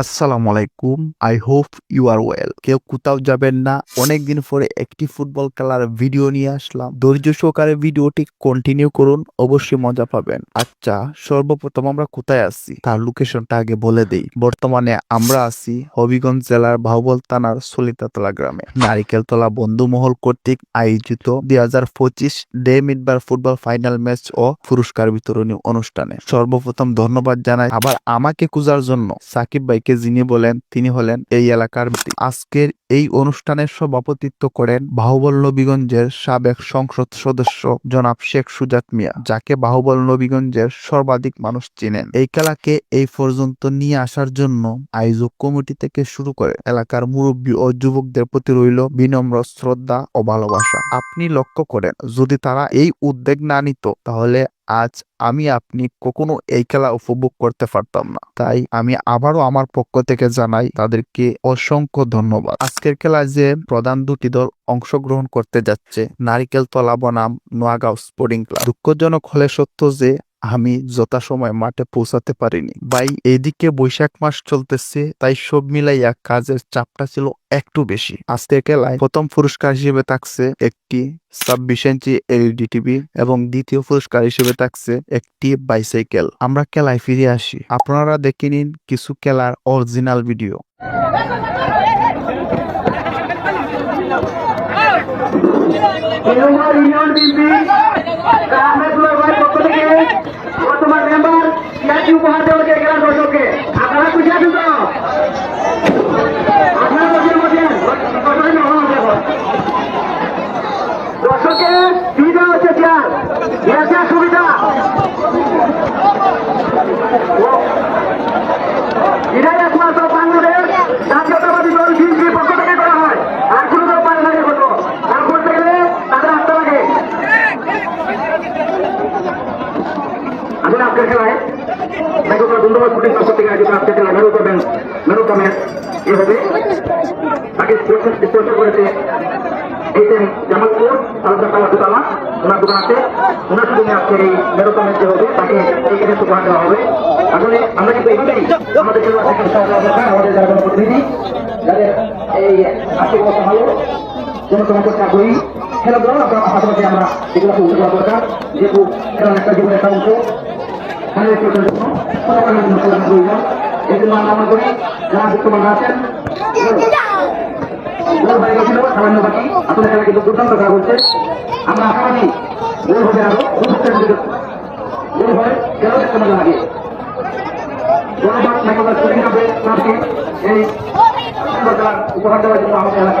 আসসালামু আলাইকুম I hope you are well কেউ কোথাও যাবেন না, অনেকদিন পরে একটি ফুটবল খেলার ভিডিও নিয়ে আসলাম। ধৈর্য সহকারে ভিডিওটি কন্টিনিউ করুন, অবশ্যই মজা পাবেন। আচ্ছা সর্বপ্রথম আমরা কোথায় আছি? তার লোকেশনটা আগে বলে দেই। বর্তমানে আমরা আছি হবিগঞ্জ জেলার বাহুবল থানার সলিতাতলা গ্রামে। নারিকেলতলা বন্ধু মহল কর্তৃক আয়োজিত দুই হাজার পঁচিশ ডে মিডবার ফুটবল ফাইনাল ম্যাচ ও পুরস্কার বিতরণী অনুষ্ঠানে। সর্বপ্রথম ধন্যবাদ জানাই আবার আমাকে খোঁজার জন্য সাকিব ভাইকে যিনি বলেন, তিনি হলেন এই এলাকার আজকের এই অনুষ্ঠানের সভাপতিত্ব করেন বাহুবল নবীগঞ্জের সাবেক সংসদ সদস্য জনাব শেখ সুজাত মিয়া, যাকে বাহুবল নবীগঞ্জের সর্বাধিক মানুষ চিনেন। এই খেলাকে এই পর্যন্ত নিয়ে আসার জন্য আয়োজক কমিটি থেকে শুরু করে এলাকার মুরব্বী ও যুবকদের প্রতি রইল বিনম্র শ্রদ্ধা ও ভালোবাসা। আপনি লক্ষ্য করেন, যদি তারা এই উদ্যোগ না নিত, তাহলে আজ আমি আপনি কখনো এই খেলা উপভোগ করতে পারতাম না। তাই আমি আবারও আমার পক্ষ থেকে জানাই তাদেরকে অসংখ্য ধন্যবাদ। আজকের খেলায় যে প্রধান দুটি দল অংশগ্রহণ করতে যাচ্ছে, নারিকেল তলা বনাম নোয়াগাঁও স্পোর্টিং ক্লাব। দুঃখজনক হলে সত্য যে আমি যথাসময় মাঠে পৌঁছাতে পারিনি। ভাই, এদিকে বৈশাখ মাস চলতেছে, তাই সব মিলাইয়া কাজের চাপটা ছিল একটু বেশি। আজকের খেলায় প্রথম পুরস্কার হিসেবে থাকছে একটি ছাব্বিশ ইঞ্চি এলইডি টিভি এবং দ্বিতীয় পুরস্কার হিসেবে থাকছে একটি বাইসাইকেল। আমরা খেলায় ফিরে আসি। আপনারা দেখে নিন কিছু খেলার original video. Union BNP Ahmedullah ভাই পক্ষ থেকে বর্তমান ইয়াটি উপহার দেওয়া খেলার দর্শককে? আপনারা খুশি আছেন তো? আপনারা বসেন বসেন বসেন দর্শকে সুবিধা হচ্ছে চেয়ার চেয়ার সুবিধা। এটাই একমাত্র বাংলাদেশ। জাতীয়তাবাদী দল বিএনপির পক্ষ থেকে করা হয়। আর কোনো দল পারে না এর মতো আর করতে গেলে তাদের আসতে লাগে। আসলে আজকের খেলায়? এই টিম জামালপুর তালুকদার টাওয়ার দোতলা ওনার দোকান আছে ওনার শুধু আজকের এই মেরু কমের হবে তাকে এই উপহার আমরা কিন্তু এগুলোই আমাদের যেহেতু খেলার একটা জীবনের একটা জন্য খেলার প্রয়োজন এই জন্য আমরা করি যারা বিত্তমান আছেন। সামান্য বাকি আসলে খেলা কিন্তু দুর্দান্ত খেলা হচ্ছে আমরা আশাবাদী গোল হবে আরও গোল হয় শুটিং ক্লাবের ক্লাবকে এই উপহার দেওয়ার জন্য আমাদের এলাকা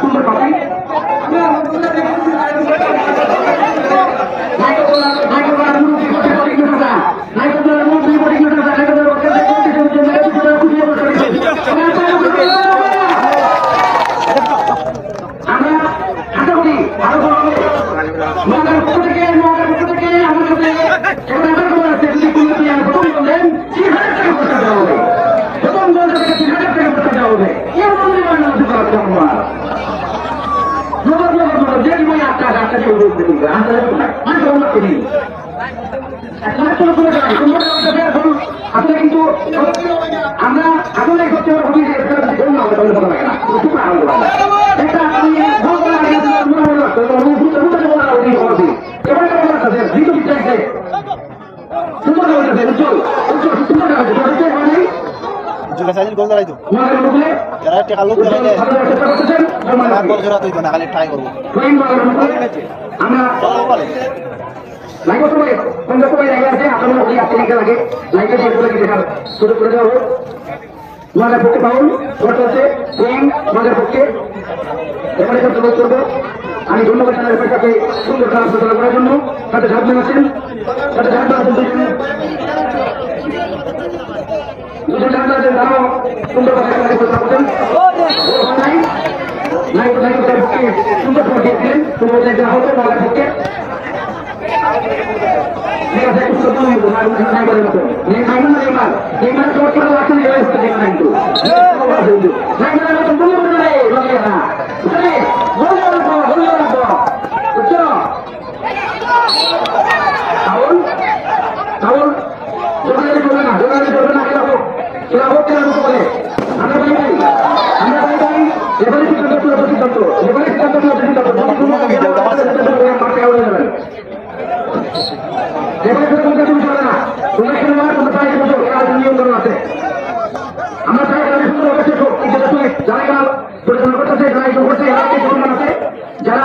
সুন্দর পাখি আমরা আশা করি আরও বড় হবে মহাকার পক্ষ থেকে মহাকার পক্ষ থেকে আমার সাথে একটা আশা করা আছে যদি কোনো প্লেয়ার প্রথম বললেন তিন হাজার টাকা পুরস্কার দেওয়া হবে প্রথম দল থেকে তিন হাজার টাকা পুরস্কার দেওয়া হবে কেউ মনে হয় না হতে পারা সম্ভব নগদ নগদ নগদ যে জীবনে আটটা আটটা কেউ বলতে দিবে আটটা মানুষ উন্নত নেই আসলে কিন্তু আমরা আসলে সত্যি কথা বলি যে এটা যদি বলুন না তাহলে ভালো লাগে না খুব আনন্দ লাগে এটা আপনি বলতে লাগে মনে মনে রাখতে হবে আমি বুঝতে বুঝতে বলা না ওই কথা এবারে কথা আছে দ্বিতীয় বিচারকে সুন্দর হয়েছে উজ্জ্বল উজ্জ্বল সুন্দর হয়েছে তো হচ্ছে মানে জুলা সাইজের গোল দাঁড়াই তো মনে যারা টেকা লোক সম্মান তারা রাখি। বল জোড়া তুই না খালি ট্রাই করব আমরা লাইভ সময় জায়গা আছে আপনার লাগে। লাইভে দিয়ে বলে দেখার শুরু করে দেওয়া হোক। তোমাদের পক্ষে ভোট আছে সুইং তোমাদের পক্ষে। এবারে করব। আমি ধন্যবাদ জানাই সুন্দর খেলা পরিচালনা করার জন্য। ঝাড়বেন আছেন? সাথে ঝাড়বেন আছেন? দুজন ঝাড়বেন আছেন? তারাও সুন্দর কথা খেলা পরিচালনা তার পক্ষে সুন্দর করে দিয়েছিলেন তোমাদের যা হতো তোমাদের পক্ষে বলে মতো। নেইমার না নেইমার। নেইমারের চোট করে লাগছে না, এবার হচ্ছে নেইমার কিন্তু। নেইমারের মতো বলে মতো নাই, লাগে না। বুঝলে? বলে রাখো, বলে রাখো। বুঝছ? রাহুল? রাহুল? জোগাড়ি করবে না, জোগাড়ি করবে না, খেলা হোক। খেলা হোক, খেলা হোক বলে। আমরা বাড়ি যাই। আমরা বাড়ি যাই। এবারে সিদ্ধান্ত ছিল তো সিদ্ধান্ত। এবারে সিদ্ধান্ত ছিল তো সিদ্ধান্ত। যদি কোনো মাঠে আউড়ে যাবেন। যেখানে সেটা তোমাকে তুমি চলে না তোমরা খেলোয়াড় তোমরা তাই বসো খেলার নিয়ম কানুন আছে আমরা চাই খেলা সুন্দর হবে শেষ হোক কিন্তু তুমি যারা খেলা পরিচালনা করতেছে যারা এই করছে এলাকাকে সম্মান আছে যারা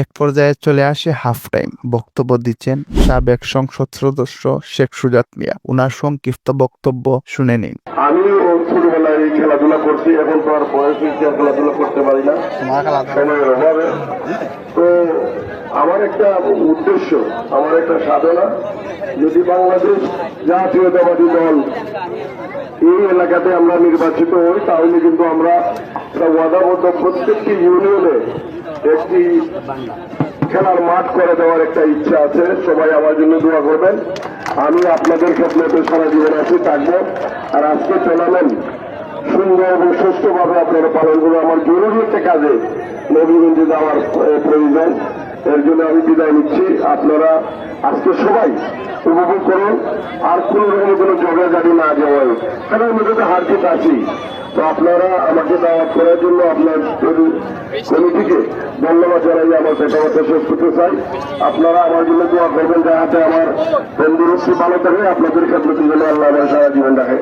এক পর্যায়ে চলে আসে হাফ টাইম বক্তব্য দিচ্ছেন সাবেক সংসদ সদস্য শেখ সুজাত মিয়া। উনার সংক্ষিপ্ত বক্তব্য শুনে নিন। আমিও ছোটবেলায় খেলাধুলা করছি এখন তো আর বয়স হয়েছে খেলাধুলা করতে পারি না। সময়ের অভাবে তো আমার একটা উদ্দেশ্য আমার একটা সাধনা যদি বাংলাদেশ জাতীয়তাবাদী দল এই এলাকাতে আমরা নির্বাচিত হই, তাহলে কিন্তু আমরা ওয়াদাবদ্ধ প্রত্যেকটি ইউনিয়নে একটি খেলার মাঠ করে দেওয়ার একটা ইচ্ছা আছে। সবাই আমার জন্য দোয়া করবেন। আমি আপনাদের ক্ষেত্রে সারা জীবন আছি, থাকব। আর আজকে টুর্নামেন্ট সুন্দর এবং সুস্থভাবে আপনারা পালন করব আমার জরুরি একটা কাজে নবীগঞ্জে যাওয়ার প্রয়োজন। এর জন্য আমি বিদায় নিচ্ছি। আপনারা আজকে সবাই উপভোগ করুন, আর কোন রকম কোনো ঝগড়াঝাড়ি না যাওয়ায় কারণ মধ্যে তো হার জিত আছি তো আপনারা আমাকে দাওয়াত করার জন্য আপনার কমিটিকে ধন্যবাদ জানাই, আমার কথাবার্তা শেষ করতে চাই। আপনারা আমার জন্য দোয়া করবেন যাহাতে আমার তন্দুরস্তি ভালো থাকে, আপনাদের ক্ষেত্রে যেন আল্লাহ আমার সারা জীবন রাখে।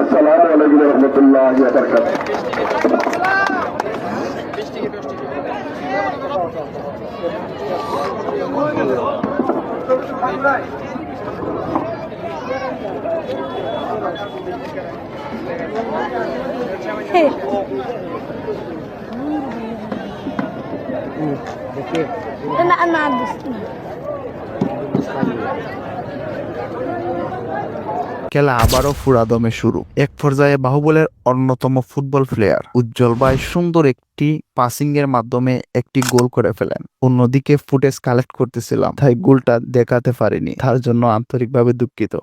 আসসালাম আলাইকুম রহমতুল্লাহ বারকাত أنا أنا عبد খেলা আবারও ফুরাদমে শুরু। এক পর্যায়ে বাহুবলের অন্যতম ফুটবল প্লেয়ার উজ্জ্বল ভাই সুন্দর একটি পাসিং এর মাধ্যমে একটি গোল করে ফেলেন। অন্যদিকে ফুটেজ কালেক্ট করতেছিলাম, তাই গোলটা দেখাতে পারিনি, তার জন্য আন্তরিকভাবে দুঃখিত।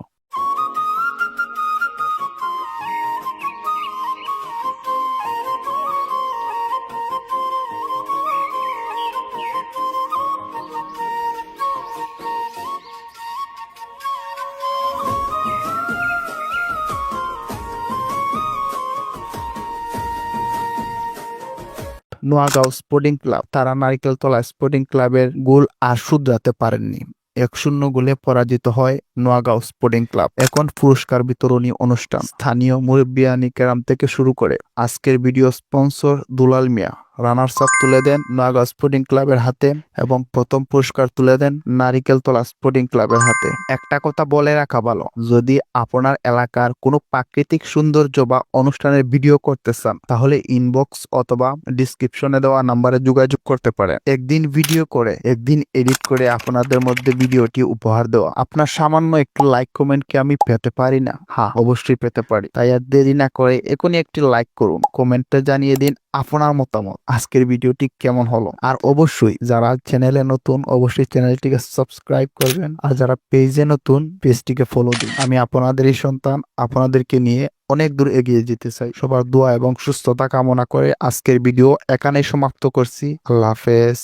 নোয়াগাঁও স্পোর্টিং ক্লাব তারা নারিকেলতলা স্পোর্টিং ক্লাবের গোল আর শুধরাতে পারেননি। এক শূন্য গোলে পরাজিত হয় নোয়াগাঁও স্পোর্টিং ক্লাব এখন পুরস্কার বিতরণী অনুষ্ঠান। স্থানীয় মুরব্বিয়ানি ক্যারাম থেকে শুরু করে আজকের video sponsor Dulal Mia. Runners up তুলে দেন নোয়াগাঁও স্পোর্টিং ক্লাবের হাতে এবং প্রথম পুরস্কার তুলে দেন নারিকেলতলা স্পোর্টিং ক্লাবের হাতে। একটা কথা বলে রাখা ভালো, যদি আপনার এলাকার কোনো প্রাকৃতিক সৌন্দর্য বা অনুষ্ঠানের ভিডিও করতে চান, তাহলে ইনবক্স অথবা ডিসক্রিপশনে দেওয়া নাম্বারে যোগাযোগ করতে পারেন। একদিন ভিডিও করে, একদিন এডিট করে আপনাদের মধ্যে ভিডিওটি উপহার দেওয়া। আপনার সামান্য একটু লাইক কমেন্ট কি আমি পেতে পারি না? হ্যাঁ অবশ্যই পেতে পারি। তাই আর দেরি না করে এখনই একটি লাইক করুন। কমেন্টে জানিয়ে দিন আপনার মতামত। আজকের ভিডিওটি কেমন হলো? আর অবশ্যই যারা চ্যানেলে নতুন, অবশ্যই চ্যানেলটিকে সাবস্ক্রাইব করবেন। আর যারা পেজে নতুন, পেজটিকে ফলো দিন। আমি আপনাদেরই সন্তান, আপনাদেরকে নিয়ে অনেক দূর এগিয়ে যেতে চাই। সবার দোয়া এবং সুস্থতা কামনা করে আজকের ভিডিও এখানেই সমাপ্ত করছি। আল্লাহ হাফেজ।